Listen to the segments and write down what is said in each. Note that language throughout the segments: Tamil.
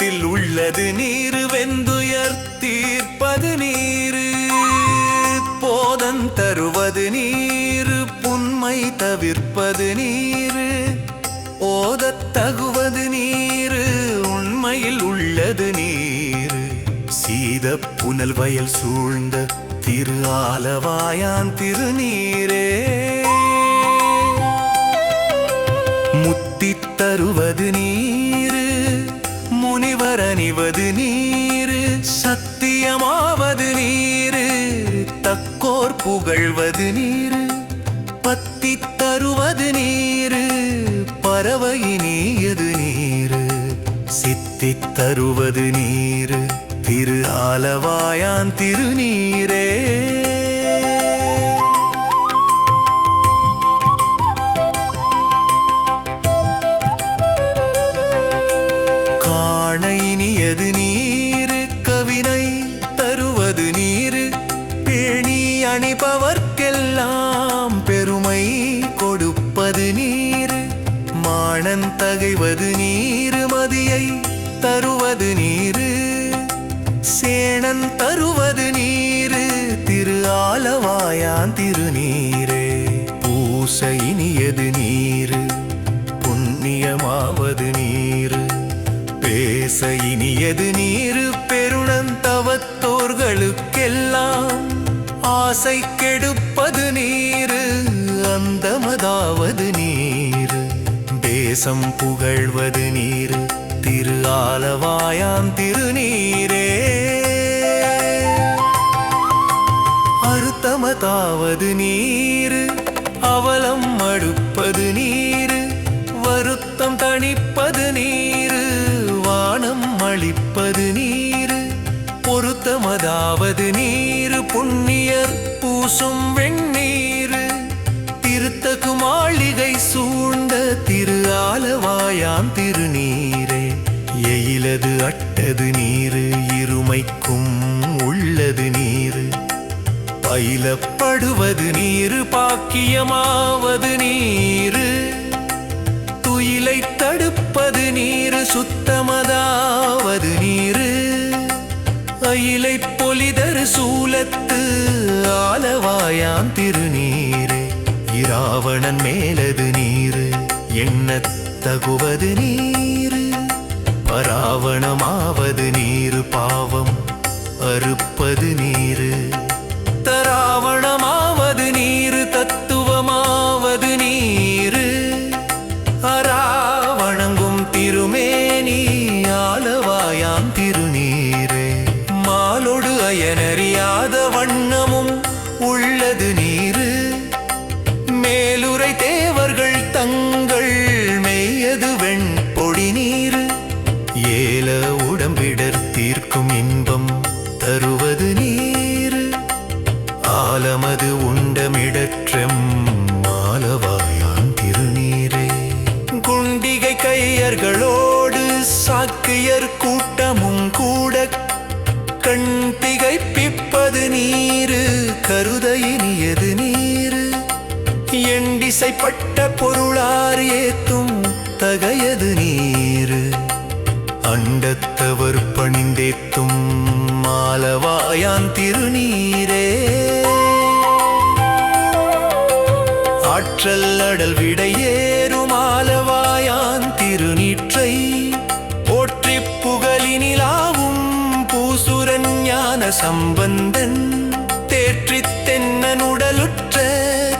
வேதத்தில் உள்ளது நீரு வெந்துயர் தீர்ப்பது நீரு போதன் தருவது நீரு புன்மை தவிர்ப்பது நீரு. ஓதத் தகுவது நீரு உண்மையில் உள்ளது நீரு. சீத புனல் வயல் சூழ்ந்த திரு ஆலவாயான் திருநீரே. நினைவது அணிவது நீரு சத்தியமாவது நீரு தக்கோர் புகழ்வது நீரு பத்தி தருவது நீரு பறவை நீயது நீரு சித்தி தருவது நீரு திரு ஆலவாயான் திருநீரே. அணிபவர்க்கெல்லாம் பெருமை கொடுப்பது நீர். மானன் தகைவது நீர் மதியை தருவது நீர். சேணன் தருவது நீர் திரு ஆலவாயான் திருநீரே. பூசை இனியது நீர் புண்ணியமாவது நீர். பேச இனியது நீர் ஆசை கெடுப்பது நீரு அந்தமதாவது நீரு. தேசம் புகழ்வது நீரு திரு ஆலவாயாம் திருநீரே. அறுத்தமதாவது நீரு அவலம் மடுப்பது நீரு வருத்தம் தணிப்பது நீர். பொருத்தமதாவது நீர் புண்ணியர் பூசும் வெண்ணீர் திருத்தகு மாளிகை சூழ்ந்த திரு ஆலவாயான் திருநீரே. எயிலது அட்டது நீரு இருமைக்கும் உள்ளது நீரு. பயிலப்படுவது நீரு பாக்கியமாவது நீரு. துயிலை தடுப்பது நீரு சுத்தமதாவது நீரு. அயிலை பொலிதரு சூலத்து ஆலவாயாம் திருநீரே. இராவணன் மேலது நீரு எண்ணத் தகுவது நீரு. பராவணமாவது நீரு பாவம் அறுப்பது நீரு. தராவணமாவது நீரு தத்துவமாவது நீரு. அராவணங்கும் திருமேனி ஆலவாயாம் திருநீரு. பயனறியாத வண்ணமும் உள்ளது நீரு. மேலுரை தேவர்கள் தங்கள் மெய்யது வெண்பொடி நீரு. ஏல உடம்பிடர் தீர்க்கும் இன்பம் தருவது நீரு. ஆலமது உண்டமிடற்றம் மாலவாயான் திருநீரே. குண்டிகை கையர்களோடு சாக்கியர் கூட்டமும் கூட கண் திகைப்பிப்பது நீரு கருத இனியது நீரு? எண்டிசைப்பட்ட பொருளார் ஏத்தும் தகையது நீரு. அண்டத்தவர் பணிந்தேத்தும் மாலவாயான் திருநீரே. ஆற்றல் அடல் விடையே சம்பந்தன் தேற்றித் தென்னன் உடலுற்ற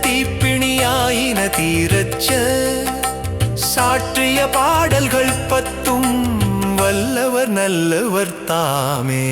தீப்பிணியாயின தீரச்ச சாற்றிய பாடல்கள் பத்தும் வல்லவர் நல்லவர் தாமே.